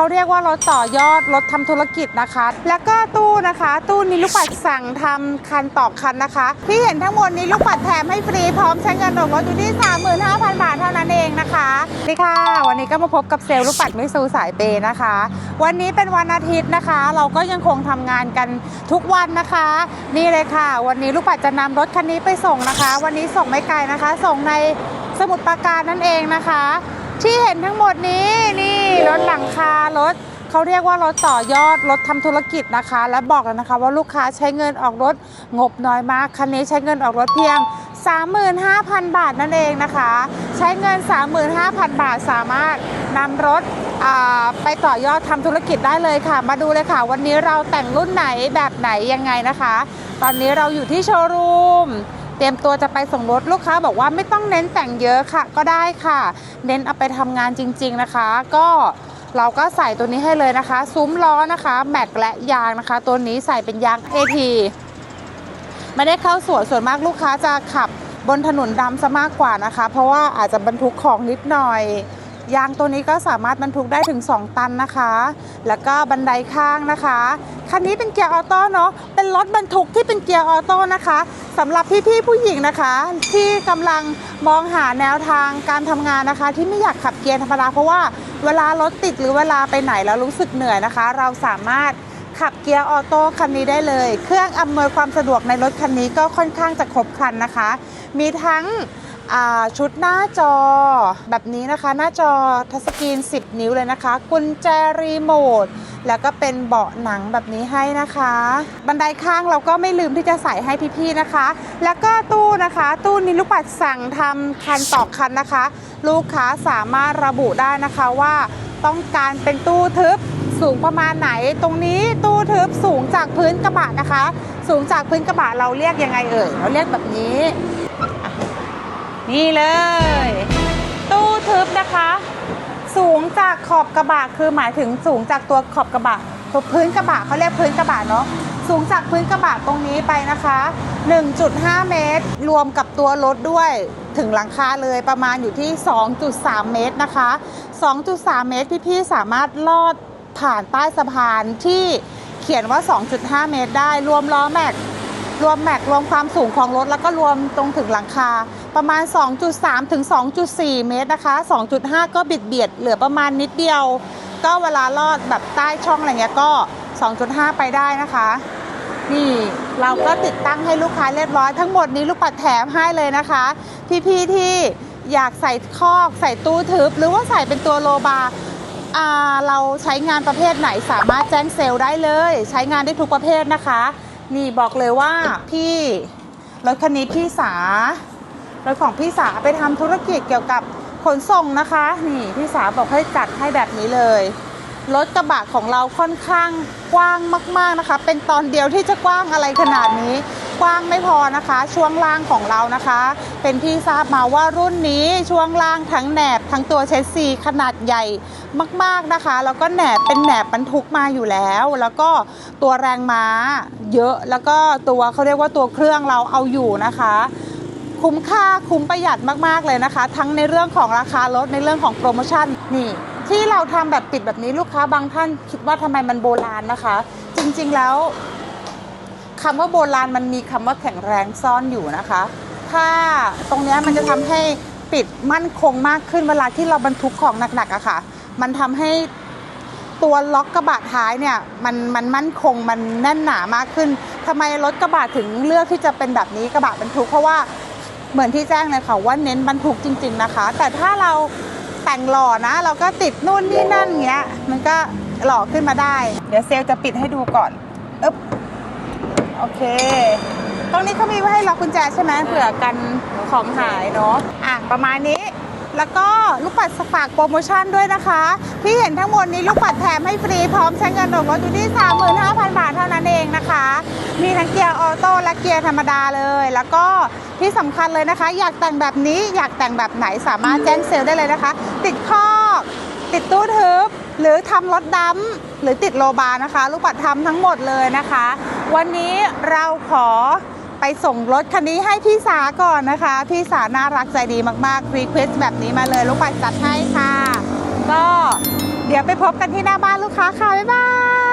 เขาเรียกว่ารถต่อยอดรถทำธุรกิจนะคะ แล้วก็ตู้นะคะ ตู้นี้ลูกปัดสั่งทำคันต่อคันนะคะ ที่เห็นทั้งหมดนี้ลูกปัดแถมให้ฟรีพร้อมใช้เงินออกรถอยู่ที่ 35,000 บาทเท่านั้นเองนะคะสวัสดีค่ะ วันนี้ก็มาพบกับเซลล์ลูกปัดมิสูสายเปย์นะคะ วันนี้เป็นวันอาทิตย์นะคะ เราก็ยังคงทำงานกันทุกวันนะคะ นี่เลยค่ะ วันนี้ลูกปัดจะนำรถคันนี้ไปส่งนะคะ วันนี้ส่งไม่ไกลนะคะ ส่งในสมุทรปราการนั่นเองนะคะ ที่เห็นทั้งหมดนี้ ถหลังคารถเขาเรียกว่ารถต่อยอดรถทำธุรกิจนะคะ และบอกเลยนะคะว่าลูกค้าใช้เงินออกรถงบน้อยมากคันนี้ใช้เงินออกรถเพียง 35,000 บาทนั่นเองนะคะ ใช้เงิน 35,000 บาทสามารถนำรถไปต่อยอดทำธุรกิจได้เลยค่ะ มาดูเลยค่ะ วันนี้เราแต่งรุ่นไหนแบบไหนยังไงนะคะ ตอนนี้เราอยู่ที่โชว์รูม เตรียมตัวจะไปส่งรถลูกค้าบอกว่าไม่ต้องเน้นแต่งเยอะค่ะ ก็ได้ค่ะ เน้นเอาไปทำงานจริง ๆนะคะ ก็เราก็ใส่ตัวนี้ให้เลยนะคะ ซุ้มล้อนะคะ แม็กและยางนะคะ ตัวนี้ใส่เป็นยาง AT ไม่ได้เข้าสวนส่วนมากลูกค้าจะขับบนถนนดำซะมากกว่านะคะ เพราะว่าอาจจะบรรทุกของนิดหน่อย ยางตัวนี้ก็สามารถบรรทุกได้ถึง 2 ตันนะคะ แล้วก็บันไดข้างนะคะ คันนี้เป็นเกียร์ออโต้เนาะ เป็นรถบรรทุกที่เป็นเกียร์ออโต้นะคะสำหรับพี่ๆผู้หญิงนะคะ ที่กำลังมองหาแนวทางการทำงานนะคะ ที่ไม่อยากขับเกียร์ธรรมดาเพราะว่าเวลารถติดหรือเวลาไปไหนแล้วรู้สึกเหนื่อยนะคะ เราสามารถขับเกียร์ออโต้คันนี้ได้เลย เครื่องอำนวยความสะดวกในรถคันนี้ก็ค่อนข้างจะครบครันนะคะ มีทั้ง ชุดหน้าจอแบบนี้นะคะ หน้าจอทัชสกรีน 10 นิ้วเลยนะคะ กุญแจรีโมทแล้วก็เป็นเบาะหนังแบบนี้ให้นะคะ บันไดข้างเราก็ไม่ลืมที่จะใส่ให้พี่ๆนะคะ แล้วก็ตู้นะคะ ตู้นี้ลูกปัดสั่งทำคันต่อคันนะคะ ลูกค้าสามารถระบุได้นะคะว่าต้องการเป็นตู้ทึบสูงประมาณไหน ตรงนี้ตู้ทึบสูงจากพื้นกระบะนะคะ สูงจากพื้นกระบะเราเรียกยังไงเอ่ยเราเรียกแบบนี้ นี่เลย ตู้ทึบนะคะ สูงจากขอบกระบะคือหมายถึงสูงจากตัวขอบกระบะตัวพื้นกระบะเขาเรียกพื้นกระบะเนาะสูงจากพื้นกระบะตรงนี้ไปนะคะ 1.5 เมตร รวมกับตัวรถด้วยถึงหลังคาเลยประมาณอยู่ที่ 2.3 เมตรนะคะ 2.3 เมตรพี่ๆสามารถลอดผ่านใต้สะพานที่เขียนว่า 2.5 เมตรได้ รวมล้อแม็กรวมแม็กรวมความสูงของรถ แล้วก็รวมตรงถึงหลังคา ประมาณ 2.3 ถึง 2.4 เมตรนะคะ 2.5 ก็บิดเบียดเหลือประมาณนิดเดียว ก็เวลาลอดแบบใต้ช่องอะไรเงี้ยก็ 2.5 ไปได้นะคะ นี่เราก็ติดตั้งให้ลูกค้าเรียบร้อยทั้งหมดนี้ลูกปัดแถมให้เลยนะคะ พี่ๆที่อยากใส่คอกใส่ตู้ทึบ หรือว่าใส่เป็นตัวโลบาเราใช้งานประเภทไหนสามารถแจ้งเซลล์ได้เลย ใช้งานได้ทุกประเภทนะคะ นี่บอกเลยว่าพี่รถคันนี้พี่สา รถของพี่สาไปทำธุรกิจเกี่ยวกับขนส่งนะคะ นี่พี่สาบอกให้จัดให้แบบนี้เลยรถกระบะของเราค่อนข้างกว้างมาก ๆนะคะ เป็นตอนเดียวที่จะกว้างอะไรขนาดนี้ กว้างไม่พอนะคะ ช่วงล่างของเรานะคะ เป็นที่ทราบมาว่ารุ่นนี้ช่วงล่างทั้งแหนบทั้งตัวเชสซีขนาดใหญ่มากๆนะคะ แล้วก็แหนบเป็นแหนบบรรทุกมาอยู่แล้ว แล้วก็ตัวแรงม้าเยอะแล้วก็ตัวเขาเรียกว่าตัวเครื่องเราเอาอยู่นะคะ คุ้มค่าคุ้มประหยัดมากๆเลยนะคะ ทั้งในเรื่องของราคารถในเรื่องของโปรโมชั่นนี่ที่เราทำแบบปิดแบบนี้ลูกค้าบางท่านคิดว่าทำไมมันโบราณนะคะ จริงๆแล้วคำว่าโบราณมันมีคำว่าแข็งแรงซ่อนอยู่นะคะ ถ้าตรงนี้มันจะทำให้ปิดมั่นคงมากขึ้นเวลาที่เราบรรทุกของหนักๆอะค่ะ มันทำให้ตัวล็อกกระบะท้ายเนี่ยมันมันมั่นคงมันแน่นหนามากขึ้นทำไมรถกระบะถึงเลือกที่จะเป็นแบบนี้กระบะบรรทุกเพราะว่า เหมือนที่แจ้งเลยค่ะว่าเน้นบรรทุกจริง ๆนะคะ แต่ถ้าเราแต่งหล่อนะ เราก็ติดนู่นนี่นั่นเงี้ย มันก็หล่อขึ้นมาได้ เดี๋ยวเซลลจะปิดให้ดูก่อนอึ๊บโอเค ตรงนี้เขามีไว้ให้ล็อกกุญแจใช่ไหมเผื่อกันของหายเนาะอะประมาณนี้ แล้วก็ลูกปัดฝากโปรโมชั่นด้วยนะคะที่เห็นทั้งหมดนี้ลูกปัดแถมให้ฟรีพร้อมใช้เงินออกรถอยู่ที่ 35,000 บาทเท่านั้นเองนะคะ มีทั้งเกียร์ออโต้และเกียร์ธรรมดาเลย แล้วก็ที่สำคัญเลยนะคะ อยากแต่งแบบนี้อยากแต่งแบบไหนสามารถแจ้งเซลล์ได้เลยนะคะ ติดคอกติดตู้ทึบหรือทำรถดำหรือติดโลบาร์นะคะ ลูกปัดทำทั้งหมดเลยนะคะ วันนี้เราขอ ไปส่งรถคันนี้ให้พี่สาก่อนนะคะ พี่สาน่ารักใจดีมากๆรีเควสแบบนี้มาเลยลูกปัดจัดให้ค่ะ ก็เดี๋ยวไปพบกันที่หน้าบ้านลูกค้าค่ะ บ๊ายบาย